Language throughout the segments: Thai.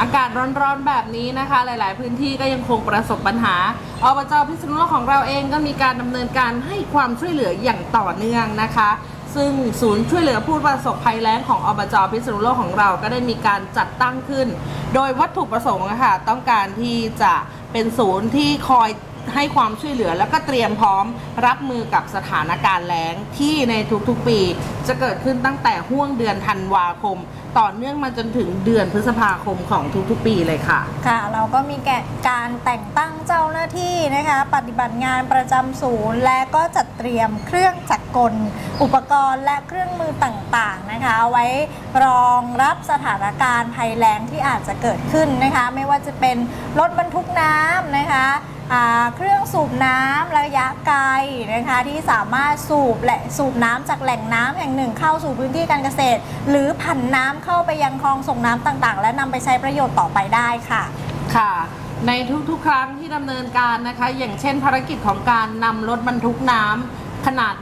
อากาศร้อนๆแบบนี้นะคะ หลาย ๆ พื้นที่ก็ยังคงประสบปัญหาอบจพิษณุโลกของเราเองก็มีการดำเนินการให้ความช่วยเหลืออย่างต่อเนื่องนะคะ ซึ่งศูนย์ช่วยเหลือผู้ประสบภัยแล้งของอบจพิษณุโลกของเราก็ได้มีการจัดตั้งขึ้น โดยวัตถุประสงค์นะคะต้องการที่จะเป็นศูนย์ที่คอย ให้ความช่วยเหลือแล้วก็เตรียมพร้อมรับมือกับสถานการณ์แล้งที่ในทุกๆปี จะเกิดขึ้นตั้งแต่ห่วงเดือนธันวาคม ต่อเนื่องมาจนถึงเดือนพฤษภาคมของทุกๆ ปีเลยค่ะ ค่ะ เราก็มีแกะการแต่งตั้งเจ้าหน้าที่นะคะ ปฏิบัติงานประจำศูนย์ และก็จัดเตรียมเครื่องจักรกล อุปกรณ์และเครื่องมือต่างๆนะคะ ไว้รองรับสถานการณ์ภัยแล้งที่อาจจะเกิดขึ้นนะคะ ไม่ว่าจะเป็นรถบรรทุกน้ำนะคะ เครื่องสูบน้ำระยะไกลนะคะที่สามารถสูบและสูบน้ำจากแหล่งน้ำแห่งหนึ่ง เข้าสู่พื้นที่การเกษตร หรือผันน้ำเข้าไปยังคลองส่งน้ำต่างๆ และนำไปใช้ประโยชน์ต่อไปได้ค่ะค่ะในทุกๆ ครั้งที่ดำเนินการนะคะ อย่างเช่นภารกิจของการนำรถบรรทุกน้ำขนาด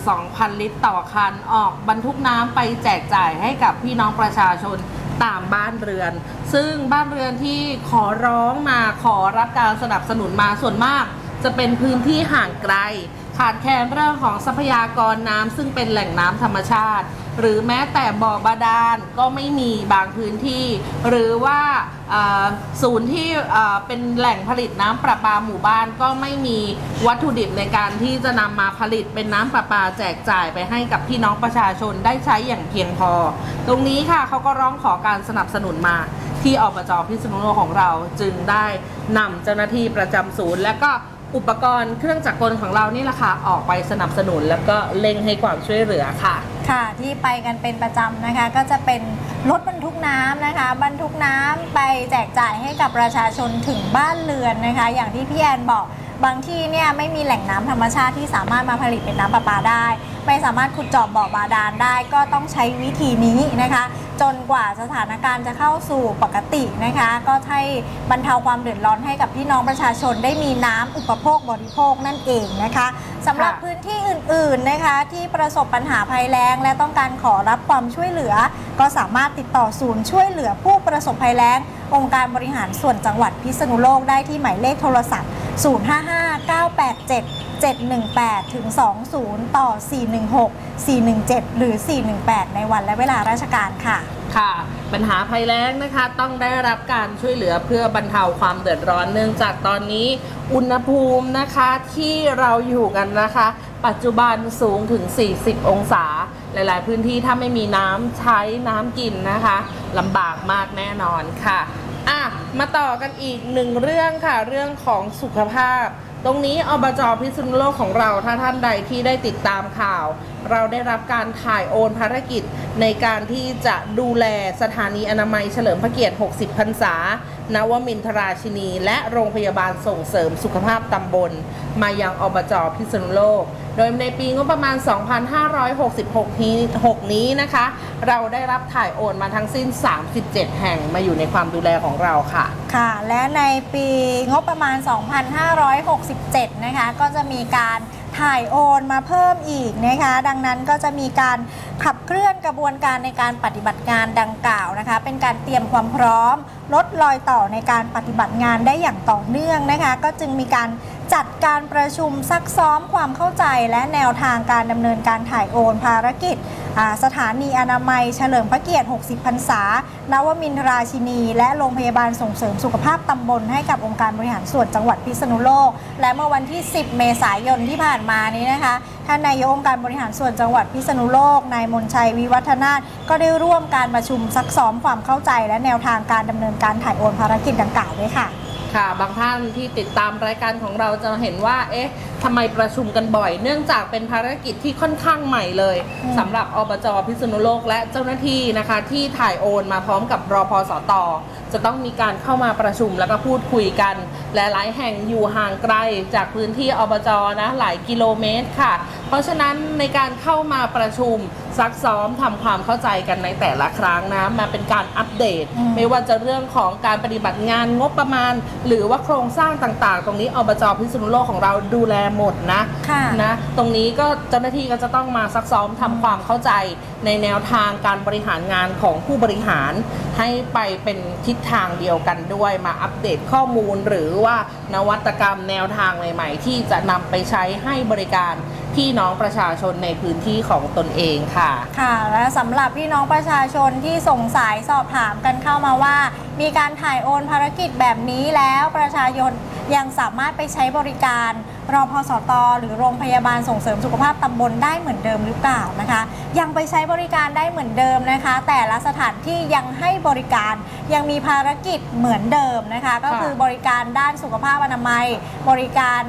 12,000 ลิตรต่อคันออกบรรทุกน้ำไปแจกจ่ายให้กับพี่น้องประชาชน ตามบ้านเรือน ซึ่งบ้านเรือนที่ขอร้องมาขอรับการสนับสนุนมาส่วนมาก จะเป็นพื้นที่ห่างไกล ขาดแคลนเรื่องของทรัพยากรน้ำซึ่งเป็นแหล่งน้ำธรรมชาติ หรือแม้แต่บ่อบาดาลก็ไม่มีบางพื้นที่ หรือว่าศูนย์ที่เอ่อเป็นแหล่งผลิตน้ำประปาหมู่บ้านก็ไม่มีวัตถุดิบในการที่จะนำมาผลิตเป็นน้ำประปาแจกจ่ายไปให้กับพี่น้องประชาชนได้ใช้อย่างเพียงพอ ตรงนี้ค่ะเขาก็ร้องขอการสนับสนุนมาที่อบจพิษณุโลกของเราจึงได้นำเจ้าหน้าที่ประจำศูนย์และก็ อุปกรณ์เครื่องจักรกลของเรานี่แหละค่ะออกไปสนับสนุนแล้วก็เล็งให้ความช่วยเหลือค่ะ ค่ะที่ไปกันเป็นประจำนะคะก็จะเป็นรถบรรทุกน้ำนะคะ บรรทุกน้ำไปแจกจ่ายให้กับประชาชนถึงบ้านเรือนนะคะ อย่างที่พี่แอนบอกบางที่เนี่ยไม่มีแหล่งน้ำธรรมชาติที่สามารถมาผลิตเป็นน้ำประปาได้ ไม่สามารถขุดเจาะบ่อบาดาลได้ ก็ต้องใช้วิธีนี้นะคะ จนกว่าสถานการณ์จะเข้าสู่ปกตินะคะ ก็ให้บรรเทาความเดือดร้อนให้กับพี่น้องประชาชนได้มีน้ำอุปโภคบริโภคนั่นเองนะคะสำหรับค่ะพื้นที่อื่นๆนะคะ ที่ประสบปัญหาภัยแล้ง และต้องการขอรับความช่วยเหลือ ก็สามารถติดต่อศูนย์ช่วยเหลือผู้ประสบภัยแล้ง องค์การบริหารส่วนจังหวัดพิษณุโลกได้ที่หมายเลขโทรศัพท์ 055 987 718 ถึง 20 ต่อ 416 417 หรือ 418 ในวันและเวลาราชการค่ะ ค่ะ ปัญหาภัยแล้งนะคะ ต้องได้รับการช่วยเหลือเพื่อบรรเทาความเดือดร้อนเนื่องจากตอนนี้ อุณหภูมินะคะที่เราอยู่กันนะคะ ปัจจุบันสูงถึง 40 องศาหลาย ๆ พื้นที่ถ้าไม่มีน้ำใช้น้ำกินนะคะลำบากมากแน่นอนค่ะ อะมาต่อกันอีกหนึ่งเรื่องค่ะ เรื่องของสุขภาพ ตรงนี้อบจพิษณุโลกของเราถ้าท่านใดที่ได้ติดตามข่าว เราได้รับการถ่ายโอนภารกิจในการที่จะดูแลสถานีอนามัยเฉลิมพระเกียรติ 60 พรรษา นวมินทราชินี และโรงพยาบาลส่งเสริมสุขภาพตำบล มายังอบจพิษณุโลก โดยในปีงบประมาณ 2566นี้6นี้นะคะ เราได้รับถ่ายโอนมาทั้งสิ้น 37 แห่งมาอยู่ในความดูแลของเราค่ะ ค่ะ และในปีงบประมาณ 2567 นะคะ ก็จะมีการ ถ่ายโอนมาเพิ่มอีกนะคะ ดังนั้นก็จะมีการขับเคลื่อนกระบวนการในการปฏิบัติงานดังกล่าวนะคะ เป็นการเตรียมความพร้อม ลดรอยต่อในการปฏิบัติงานได้อย่างต่อเนื่องนะคะ ก็จึงมีการจัดการประชุมซักซ้อมความเข้าใจและแนวทางการดำเนินการถ่ายโอนภารกิจ สถานีอนามัยเฉลิมพระเกียรติ 60 พรรษา นวมินทราชินี และโรงพยาบาลส่งเสริมสุขภาพตำบลให้กับองค์การบริหารส่วนจังหวัดพิษณุโลก และเมื่อวันที่ 10 เมษายนที่ผ่านมานี้นะคะ ท่านนายกองค์การบริหารส่วนจังหวัดพิษณุโลก นายมนชัยวิวัฒนาถก็ได้ร่วมการประชุมซักซ้อมความเข้าใจ และแนวทางการดำเนินการถ่ายโอนภารกิจดังกล่าวด้วยค่ะ ค่ะ บางท่านที่ติดตามรายการของเราจะเห็นว่า เอ๊ะทำไมประชุมกันบ่อย เนื่องจากเป็นภารกิจที่ค่อนข้างใหม่เลยอืมสำหรับอบจพิษณุโลกและเจ้าหน้าที่นะคะ ที่ถ่ายโอนมาพร้อมกับรอพสตจะต้องมีการเข้ามาประชุมแล้วก็พูดคุยกันและหลายแห่งอยู่ห่างไกลจากพื้นที่อบจนะหลายกิโลเมตรค่ะ เพราะฉะนั้นในการเข้ามาประชุมซักซ้อมทำความเข้าใจกันในแต่ละครั้งนะมาเป็นการอัปเดตอืมไม่ว่าจะเรื่องของการปฏิบัติงานงบประมาณ หรือว่าโครงสร้างต่างๆ ตรงนี้อบจพิษณุโลกของเราดูแลหมดนะค่ะนะตรงนี้ก็เจ้าหน้าที่ก็จะต้องมาซักซ้อมทำความเข้าใจในแนวทางการบริหารงานของผู้บริหาร ให้ไปเป็นทิศทางเดียวกันด้วยมาอัปเดตข้อมูล หรือว่านวัตกรรมแนวทางใหม่ ๆ ที่จะนำไปใช้ให้บริการ พี่น้องประชาชนในพื้นที่ของตนเองค่ะ ค่ะ และสำหรับพี่น้องประชาชนที่สงสัยสอบถามกันเข้ามาว่า มีการถ่ายโอนภารกิจแบบนี้แล้วประชาชนยังสามารถไปใช้บริการรอพสตหรือโรงพยาบาลส่งเสริมสุขภาพตำบลได้เหมือนเดิมหรือเปล่านะคะ ยังไปใช้บริการได้เหมือนเดิมนะคะ แต่ละสถานที่ยังให้บริการยังมีภารกิจเหมือนเดิมนะคะ ก็คือบริการด้านสุขภาพอนามัย บริการ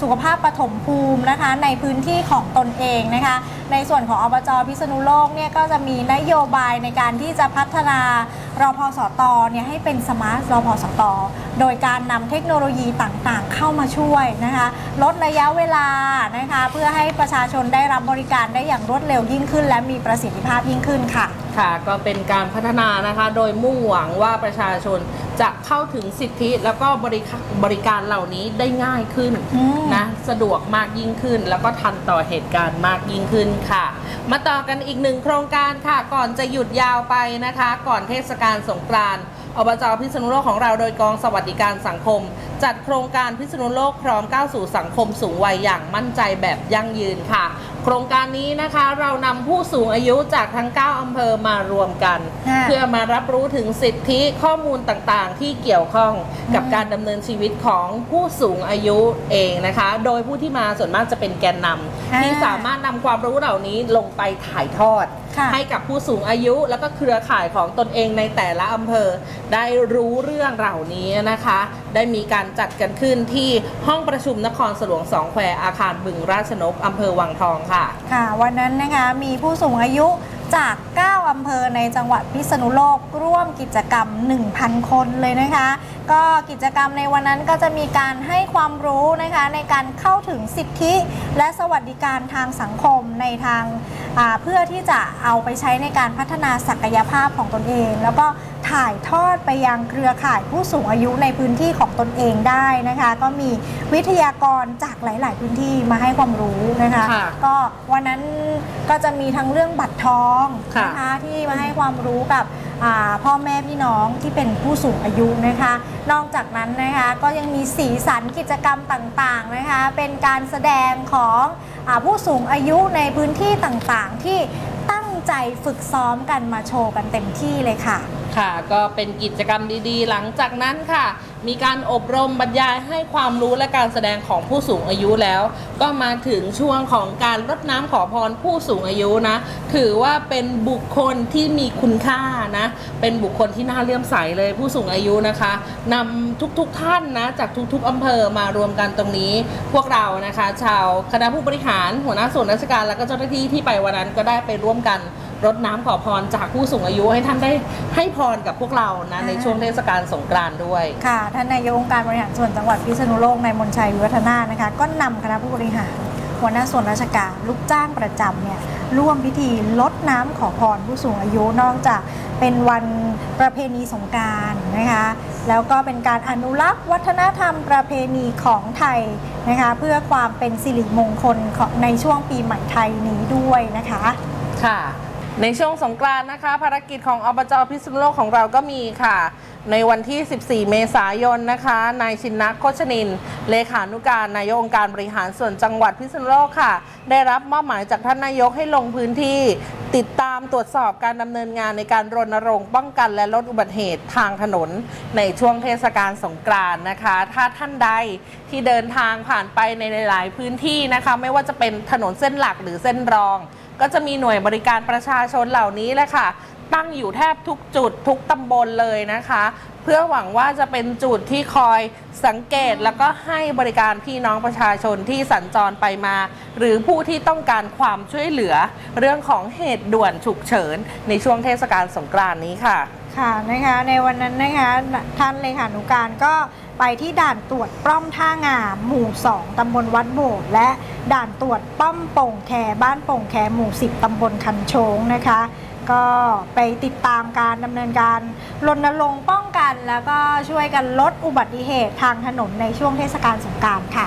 สุขภาพปฐมภูมินะคะ ในพื้นที่ของตนเองนะคะ ในส่วนของอบจพิษณุโลกเนี่ยก็จะมีนโยบายในการที่จะพัฒนา รพสตเนี่ยให้เป็นสมาร์ทรพสตโดยการนำเทคโนโลยีต่างๆ เข้ามาช่วยนะคะลดระยะเวลานะคะเพื่อให้ประชาชนได้รับบริการได้อย่างรวดเร็วยิ่งขึ้น และมีประสิทธิภาพยิ่งขึ้นค่ะค่ะก็เป็นการพัฒนานะคะโดยมุ่งหวังว่าประชาชนจะเข้าถึงสิทธิแล้วก็บริกาบริการเหล่านี้ได้ง่ายขึ้นอืมนะสะดวกมากยิ่งขึ้น แล้วก็ทันต่อเหตุการณ์มากยิ่งขึ้นค่ะ มาต่อกันอีกหนึ่งโครงการค่ะ ก่อนจะหยุดยาวไปนะคะ ก่อนเทศกาลการสงกรานต์อบจพิษณุโลกของเราโดยกองสวัสดิการสังคม จัดโครงการพิษณุโลกพร้อมก้าวสู่สังคมสูงวัยอย่างมั่นใจแบบยั่งยืนค่ะ โครงการนี้นะคะเรานำผู้สูงอายุจากทั้ง 9อำเภอมารวมกัน ค่ะเพื่อมารับรู้ถึงสิทธิข้อมูลต่างๆ ที่เกี่ยวข้องกับอืม การดำเนินชีวิตของผู้สูงอายุเองนะคะ โดยผู้ที่มาส่วนมากจะเป็นแกนนำที่สามารถนำความรู้เหล่านี้ลงไปถ่ายทอด ค่ะ ให้กับผู้สูงอายุแล้วก็เครือข่ายของตนเองในแต่ละอำเภอ ได้รู้เรื่องเหล่านี้นะคะ ได้มีการจัดกันขึ้นที่ห้องประชุมนครสลวงสองแควอาคารบึงราชนกอำเภอวังทองค่ะค่ะ วันนั้นนะคะมีผู้สูงอายุจาก 9 อำเภอในจังหวัดพิษณุโลก ร่วมกิจกรรม 1,000 คนเลยนะคะ ก็กิจกรรมในวันนั้นก็จะมีการให้ความรู้นะคะในการเข้าถึงสิทธิ และสวัสดิการทางสังคมในทางเพื่อที่จะเอาไปใช้ในการพัฒนาศักยภาพของตนเอง แล้วก็ ถ่ายทอดไปยังเครือข่ายผู้สูงอายุในพื้นที่ของตนเองได้นะคะ ก็มีวิทยากรจากหลาย ๆ พื้นที่มาให้ความรู้นะคะ ค่ะ ก็วันนั้นก็จะมีทั้งเรื่องบัตรทองค่ะนะคะที่มาให้ความรู้กับอ่าพ่อแม่พี่น้องที่เป็นผู้สูงอายุนะคะ นอกจากนั้นนะคะก็ยังมีสีสันกิจกรรมต่าง ๆ นะคะ เป็นการแสดงของอาผู้สูงอายุในพื้นที่ต่าง ๆ ที่ตั้ง ใจฝึกซ้อมกันมาโชว์กันเต็มที่เลยค่ะ ค่ะ ก็เป็นกิจกรรมดีๆ หลังจากนั้นค่ะ มีการอบรมบรรยายให้ความรู้และการแสดงของผู้สูงอายุแล้ว ก็มาถึงช่วงของการรดน้ำขอพรผู้สูงอายุนะ ถือว่าเป็นบุคคลที่มีคุณค่านะ เป็นบุคคลที่น่าเลื่อมใสเลยผู้สูงอายุนะคะนำทุกๆท่านนะจากทุกๆอำเภอมารวมกันตรงนี้ พวกเรานะคะ ชาวคณะผู้บริหารหัวหน้าส่วนราชการ และก็เจ้าหน้าที่ที่ไปวันนั้นก็ได้ไปร่วมกัน รดน้ำขอพรจากผู้สูงอายุให้ท่านได้ให้พรกับพวกเรานะในช่วงเทศกาลสงกรานต์ด้วย ค่ะท่านนายกองค์การบริหารส่วนจังหวัดพิษณุโลกนายมนชัยวิวัฒนานะคะ ก็นำคณะผู้บริหารหัวหน้าส่วนราชการลูกจ้างประจำเนี่ยร่วมพิธีลดน้ำขอพรผู้สูงอายุนอกจากเป็นวันประเพณีสงกรารนะคะ แล้วก็เป็นการอนุรักษ์วัฒนธรรมประเพณีของไทยนะคะ เพื่อความเป็นสิริมงคลของในช่วงปีใหม่ไทยนี้ด้วยนะคะ ค่ะ ในช่วงสงกรานต์นะคะ ภารกิจของอบจพิษณุโลกของเราก็มีค่ะ ในวันที่ 14 เมษายนนะคะนายชินนักโคชนิน เลขานุการนายกองค์การบริหารส่วนจังหวัดพิษณุโลกค่ะ ได้รับมอบหมายจากท่านนายกให้ลงพื้นที่ ติดตามตรวจสอบการดำเนินงานในการรณรงค์ป้องกันและลดอุบัติเหตุทางถนน ในช่วงเทศกาลสงกรานต์นะคะ ถ้าท่านใดที่เดินทางผ่านไปในหลาย ๆ พื้นที่นะคะ ไม่ว่าจะเป็นถนนเส้นหลักหรือเส้นรอง ก็จะมีหน่วยบริการประชาชนเหล่านี้แหละค่ะ ตั้งอยู่แทบทุกจุดทุกตำบลเลยนะคะ เพื่อหวังว่าจะเป็นจุดที่คอยสังเกตแล้วก็ให้บริการพี่น้องประชาชนที่สัญจรไปมา หรือผู้ที่ต้องการความช่วยเหลือ เรื่องของเหตุด่วนฉุกเฉินในช่วงเทศกาลสงกรานต์นี้ค่ะ ค่ะนะคะในวันนั้นนะคะท่านเลขานุการก็ไปที่ด่านตรวจป้อมท่างามหมู่ 2 ตำบลวัดโบสถ์และด่านตรวจป้อมโป่งแคบ้านโป่งแคหมู่ 10 ตำบลคันโชงนะคะ ก็ไปติดตามการดำเนินการรณรงค์ป้องกัน แล้วก็ช่วยกันลดอุบัติเหตุทางถนนในช่วงเทศกาลสงกรารค่ะ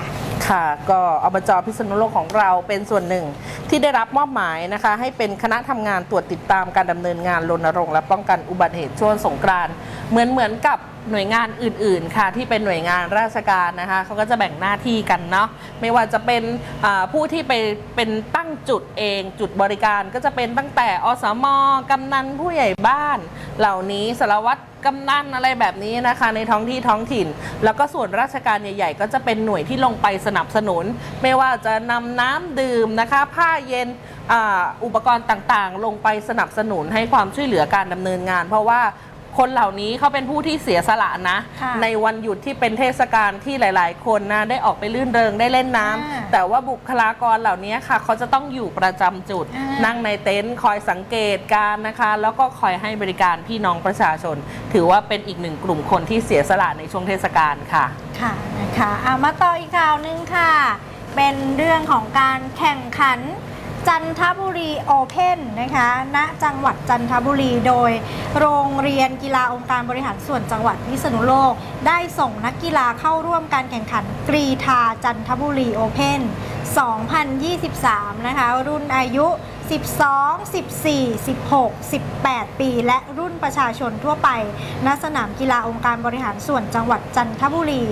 ค่ะ ก็อบจพิษณุโลกของเราเป็นส่วนหนึ่ง ที่ได้รับมอบหมายนะคะ ให้เป็นคณะทำงานตรวจติดตามการดำเนินงานรณรงค์และป้องกันอุบัติเหตุช่วงสงกรานต์เหมือนเหมือนกับหน่วยงานอื่น ๆ ค่ะ ที่เป็นหน่วยงานราชการนะคะเขาก็จะแบ่งหน้าที่กันเนาะไม่ว่าจะเป็นผู้ที่ไปเป็นตั้งจุดเองจุดบริการก็จะเป็นตั้งแต่อสมกำนันผู้ใหญ่บ้าน เหล่านี้สารวัตร กำนันอะไรแบบนี้นะคะ ในท้องที่ท้องถิ่น แล้วก็ส่วนราชการใหญ่ๆ ก็จะเป็นหน่วยที่ลงไปสนับสนุน ไม่ว่าจะนำน้ำดื่มนะคะ ผ้าเย็นอ,อุปกรณ์ต่างๆ ลงไปสนับสนุนให้ความช่วยเหลือการดำเนินงาน เพราะว่า คนเหล่านี้เขาเป็นผู้ที่เสียสละนะ ค่ะในวันหยุดที่เป็นเทศกาลที่หลาย ๆ คนนะได้ออกไปลื่นเริงได้เล่นน้ำอ่าแต่ว่าบุคลากรเหล่านี้ค่ะ เขาจะต้องอยู่ประจำจุด อ่านั่ นั่งในเต็นท์คอยสังเกตการณ์นะคะ แล้วก็คอยให้บริการพี่น้องประชาชน ถือว่าเป็นอีกหนึ่งกลุ่มคนที่เสียสละในช่วงเทศกาลค่ะ ค่ะนะคะเอามาต่ออีกข่าวหนึงค่ะ เป็นเรื่องของการแข่งขัน จันทบุรีโอเพนนะคะณจังหวัดจันทบุรีโดย โรงเรียนกีฬาองค์การบริหารส่วนจังหวัดพิษณุโลก ได้ส่งนักกีฬาเข้าร่วมการแข่งขันกรีธาจันทบุรีโอเพน2023 นะคะ รุ่นอายุ 12 14 16 18 ปี และรุ่นประชาชนทั่วไป ณ สนามกีฬาองค์การบริหารส่วนจังหวัดจันทบุรี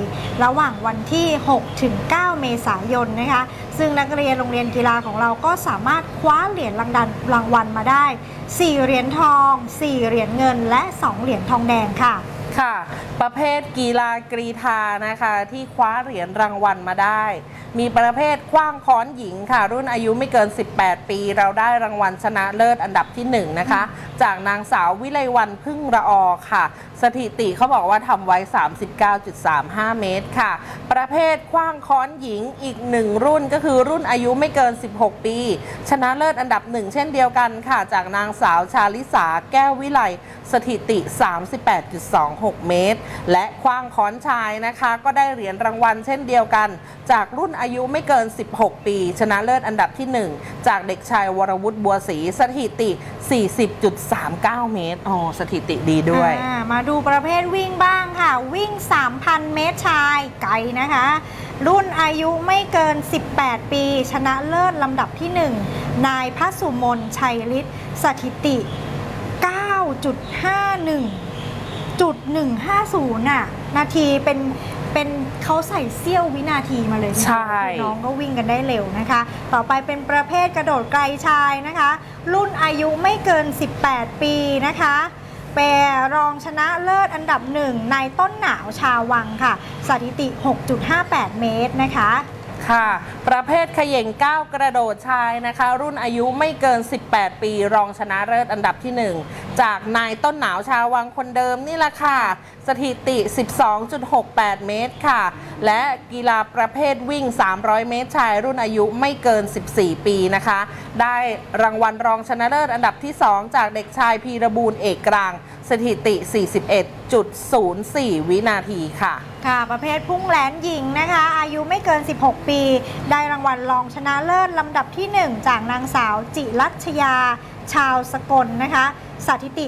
ระหว่างวันที่ 6 ถึง 9 เมษายนนะคะ ซึ่งนักเรียนโรงเรียนกีฬาของเราก็สามารถคว้าเหรียญรางดันรางวัลมาได้ 4 เหรียญทอง 4 เหรียญเงิน และ 2 เหรียญทองแดงค่ะ ค่ะ ประเภทกีฬากรีธานะคะที่คว้าเหรียญรางวัลมาได้ มีประเภทคว้างค้อนหญิงค่ะ รุ่นอายุไม่เกิน 18 ปี เราได้รางวัลชนะเลิศอันดับที่ 1 นะคะ จากนางสาววิไลวันพึ่งระออค่ะ สถิติเขาบอกว่าทำไว้ 39.35 เมตรค่ะ ประเภทคว้างค้อนหญิงอีกหนึ่งรุ่นก็คือรุ่นอายุไม่เกิน 16 ปี ชนะเลิศอันดับหนึ่งเช่นเดียวกันค่ะ จากนางสาวชาลิสาแก้ววิไลสถิติ 38.26 6 เมตร และคว้างค้อนชายนะคะ ก็ได้เหรียญรางวัลเช่นเดียวกัน จากรุ่นอายุไม่เกิน 16 ปี ชนะเลิศอันดับที่ 1 จากเด็กชายวรวุฒิบัวศรีสถิติ 40.39 เมตร โอ้สถิติดีด้วย มาดูประเภทวิ่งบ้างค่ะ วิ่ง 3,000 เมตรชายไกลนะคะ รุ่นอายุไม่เกิน 18 ปี ชนะเลิศลำดับที่ 1 นายพระสุมนชัยฤทธิ์สถิติ 9.51 จุด150น่ะ นาทีเป็นเป็นเขาใส่เสี้ยววินาทีมาเลยใช่คือน้องก็วิ่งกันได้เร็วนะคะ ต่อไปเป็นประเภทกระโดดไกลชายนะคะ รุ่นอายุไม่เกิน 18 ปีนะคะเป็นรองชนะเลิศอันดับหนึ่งในต้นหนาวชาววังค่ะ สถิติ 6.58 เมตรนะคะค่ะ ประเภทเขย่งก้าวกระโดดชายนะคะ รุ่นอายุไม่เกิน 18 ปี รองชนะเลิศอันดับที่ 1 จากนายต้นหนาวชาววังคนเดิมนี่แหละค่ะ สถิติ 12.68 เมตรค่ะ และกีฬาประเภทวิ่ง 300 เมตรชายรุ่นอายุไม่เกิน 14 ปีนะคะ ได้รางวัลรองชนะเลิศอันดับที่ 2 จากเด็กชายพีระบูลเอกกลาง สถิติ 41.04 วินาทีค่ะ ค่ะ ประเภทพุ่งแหลนหญิงนะคะ อายุไม่เกิน 16 ปี ได้รางวัลรองชนะเลิศลำดับที่ 1 จากนางสาวจิรัชยา ชาวสกลนะคะ สถิติ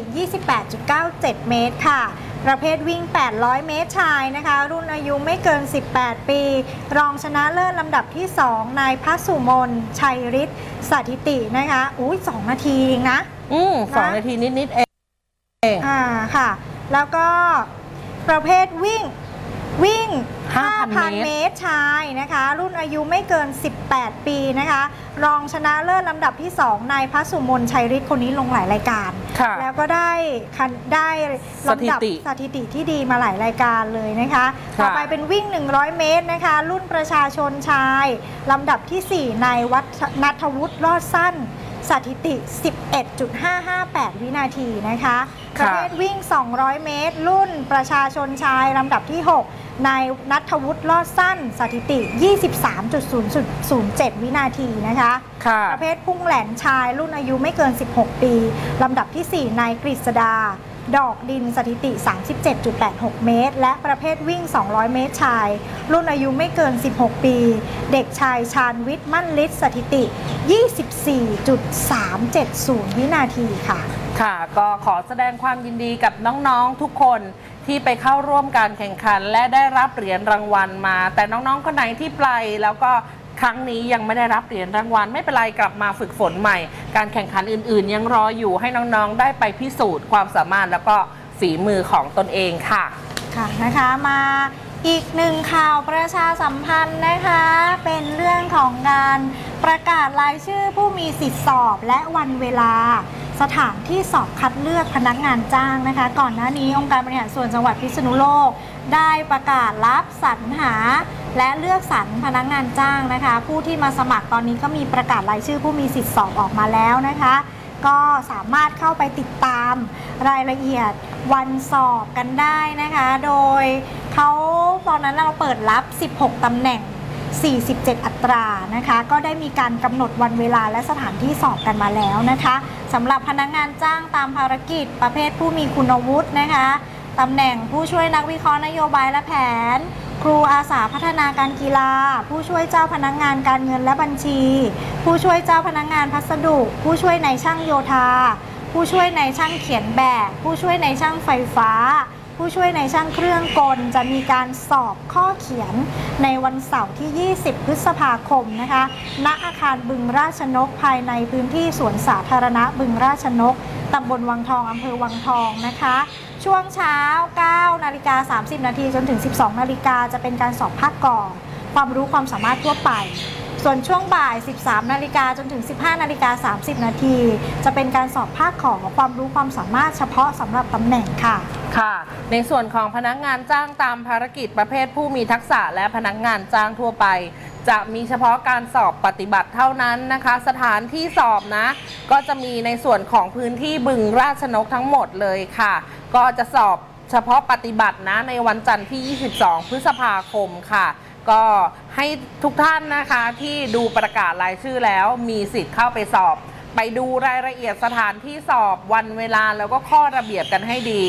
28.97 เมตรค่ะ ประเภทวิ่ง 800 เมตรชายนะคะ รุ่นอายุไม่เกิน 18 ปี รองชนะเลิศลำดับที่ 2 นายพัสุมน ชัยฤทธิ์สถิตินะคะ อุ้ย2นาทีเองนะ อืมสองนะนาทีนิด ๆ เอง อ่าค่ะ แล้วก็ประเภทวิ่ง วิ่ง5,000 5,000 เมตรชายนะคะ รุ่นอายุไม่เกิน 18 ปีนะคะ รองชนะเลิศลำดับที่ 2 นายพัสุมนชัยฤทธิ์คนนี้ลงหลายรายการค่ะแล้วก็ได้คันได้ลำดับสถิติสถิติที่ดีมาหลายรายการเลยนะคะค่ะต่อไปเป็นวิ่ง 100 เมตรนะคะ รุ่นประชาชนชายลำดับที่ 4 นายวัฒนัทวุฒิรอดสั้น สถิติ 11.558 วินาทีนะคะประเภทวิ่ง 200 เมตร รุ่นประชาชนชายลำดับที่ 6 นายนัทวุฒิรอดสั้น สถิติ 23.007 วินาทีนะคะค่ะประเภทพุ่งแหลนชายรุ่นอายุไม่เกิน 16 ปี ลำดับที่ 4 นายกฤษดา ดอกดินสถิติ 37.86 เมตร และประเภทวิ่ง 200 เมตรชาย รุ่นอายุไม่เกิน 16 ปี เด็กชายชาญวิทย์มั่นฤทธิ์สถิติ 24.370 วินาทีค่ะ ค่ะ ก็ขอแสดงความยินดีกับน้องๆทุกคนที่ไปเข้าร่วมการแข่งขันและได้รับเหรียญรางวัลมา แต่น้องๆคนไหนที่ไปแล้วก็ ครั้งนี้ยังไม่ได้รับเหรียญรางวัลไม่เป็นไรกลับมาฝึกฝนใหม่ การแข่งขันอื่นๆ ยังรออยู่ให้น้องๆ ได้ไปพิสูจน์ความสามารถแล้วก็ฝีมือของตนเองค่ะ ค่ะนะคะมาอีกหนึ่งข่าวประชาสัมพันธ์นะคะ เป็นเรื่องของการประกาศรายชื่อผู้มีสิทธิสอบและวันเวลา สถานที่สอบคัดเลือกพนักงานจ้างนะคะ ก่อนหน้านี้องค์การบริหารส่วนจังหวัดพิษณุโลก ได้ประกาศรับสรรหา และเลือกสรรพนักงานจ้างนะคะ ผู้ที่มาสมัครตอนนี้ก็มีประกาศรายชื่อผู้มีสิทธิสอบออกมาแล้วนะคะ ก็สามารถเข้าไปติดตามรายละเอียดวันสอบกันได้นะคะ โดยเขาตอนนั้นเราเปิดรับ 16ตำแหน่ง 47 อัตรานะคะ ก็ได้มีการกำหนดวันเวลาและสถานที่สอบกันมาแล้วนะคะสำหรับพนักงานจ้างตามภารกิจประเภทผู้มีคุณวุฒินะคะ ตำแหน่งผู้ช่วยนักวิเคราะห์นโยบายและแผน ครูอาสาพัฒนาการกีฬา ผู้ช่วยเจ้าพนักงานการเงินและบัญชี ผู้ช่วยเจ้าพนักงานพัสดุ ผู้ช่วยในช่างโยธา ผู้ช่วยในช่างเขียนแบบ ผู้ช่วยในช่างไฟฟ้า ผู้ช่วยในช่างเครื่องกล จะมีการสอบข้อเขียนในวันเสาร์ที่ 20 พฤษภาคมนะคะ ณ อาคารบึงราชนกภายในพื้นที่สวนสาธารณะบึงราชนกตำบลวังทองอำเภอวังทองนะคะ ช่วงเช้า 9 นาฬิกา 30 นาทีจนถึง 12 นาฬิกาจะเป็นการสอบภาคก่อนความรู้ความสามารถทั่วไป ส่วนช่วงบ่าย 13 นาฬิกาจนถึง 15 นาฬิกา 30 นาที จะเป็นการสอบภาคของความรู้ความสามารถเฉพาะสำหรับตำแหน่งค่ะ ค่ะ ในส่วนของพนักงานจ้างตามภารกิจประเภทผู้มีทักษะและพนักงานจ้างทั่วไป จะมีเฉพาะการสอบปฏิบัติเท่านั้นนะคะ สถานที่สอบนะ ก็จะมีในส่วนของพื้นที่บึงราชนกทั้งหมดเลยค่ะ ก็จะสอบเฉพาะปฏิบัตินะในวันจันทร์ที่ 22 พฤษภาคมค่ะ ก็ให้ทุกท่านนะคะที่ดูประกาศรายชื่อแล้วมีสิทธิ์เข้าไปสอบ ไปดูรายละเอียดสถานที่สอบวันเวลาแล้วก็ข้อระเบียบกันให้ดี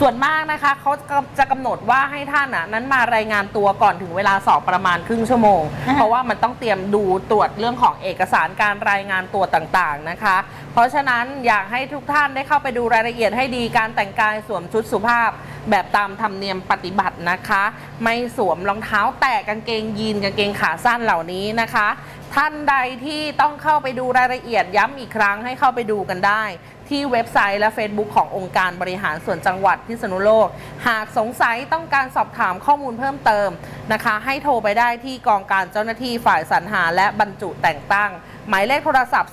ส่วนมากนะคะเขาจะกำหนดว่าให้ท่านน่ะนั้นมารายงานตัวก่อนถึงเวลาสอบประมาณครึ่งชั่วโมงอ่าเพราะว่ามันต้องเตรียมดูตรวจเรื่องของเอกสารการรายงานตัวต่างๆนะคะ เพราะฉะนั้นอยากให้ทุกท่านได้เข้าไปดูรายละเอียดให้ดีการแต่งกายสวมชุดสุภาพ แบบตามธรรมเนียมปฏิบัตินะคะ ไม่สวมรองเท้าแตะกางเกงยีนกางเกงขาสั้นเหล่านี้นะคะ ท่านใดที่ต้องเข้าไปดูรายละเอียดย้ำอีกครั้งให้เข้าไปดูกันได้ ที่เว็บไซต์และ Facebook ขององค์การบริหารส่วนจังหวัดพิษณุโลก หากสงสัยต้องการสอบถามข้อมูลเพิ่มเติมนะคะ ให้โทรไปได้ที่กองการเจ้าหน้าที่ฝ่ายสรรหาและบรรจุแต่งตั้ง หมายเลขโทรศัพท์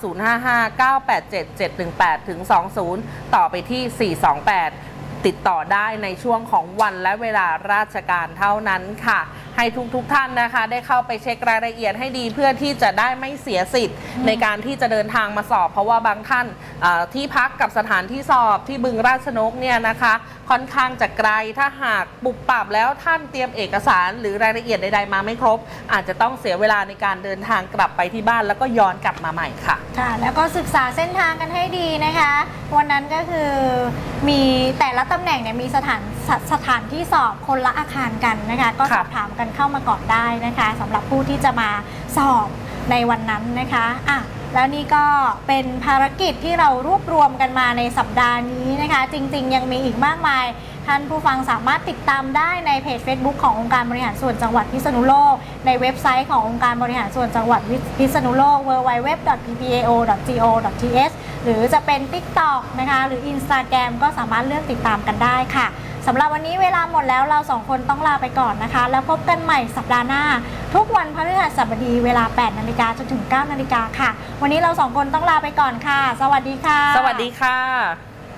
055-987-718ถึง20 ต่อไปที่ 428 ติดต่อได้ในช่วงของวันและเวลาราชการเท่านั้นค่ะ ให้ทุกๆทท่านนะคะ ได้เข้าไปเช็ครายละเอียดให้ดีเพื่อที่จะได้ไม่เสียสิทธิ์ ในการที่จะเดินทางมาสอบ เพราะว่าบางท่านเอ่อที่พักกับสถานที่สอบที่บึงราชนกเนี่ยนะคะ ค่อนข้างจะไกลถ้าหากปุบปรับแล้วท่านเตรียมเอกสาร หรือรายละเอียดใดๆมาไม่ครบ อาจจะต้องเสียเวลาในการเดินทางกลับไปที่บ้านแล้วก็ย้อนกลับมาใหม่ค่ะ ค่ะ แล้วก็ศึกษาเส้นทางกันให้ดีนะคะ วันนั้นก็คือมีแต่ละตำแหน่งเนี่ยมีสถานสสถานที่สอบคนละอาคารกันนะคะ ก็สอบถามกันเข้ามาก่อนได้นะคะสำหรับผู้ที่จะมาสอบในวันนั้นนะคะอะ แล้วนี่ก็เป็นภารกิจที่เรารวบรวมกันมาในสัปดาห์นี้นะคะ จริง ๆ ยังมีอีกมากมาย ท่านผู้ฟังสามารถติดตามได้ในเพจ Facebook ขององค์การบริหารส่วนจังหวัดพิษณุโลก ในเว็บไซต์ขององค์การบริหารส่วนจังหวัดพิษณุโลก www.ppao.go.th หรือจะเป็น TikTok นะคะ หรือ Instagram ก็สามารถเลือกติดตามกันได้ค่ะ สำหรับวันนี้เวลาหมดแล้วเราสองคนต้องลาไปก่อนนะคะ แล้วพบกันใหม่สัปดาห์หน้า ทุกวันพฤหัสบดีเวลา 8 นาฬิกาจนถึง 9 นาฬิกาค่ะ วันนี้เราสองคนต้องลาไปก่อนค่ะ สวัสดีค่ะ สวัสดีค่ะ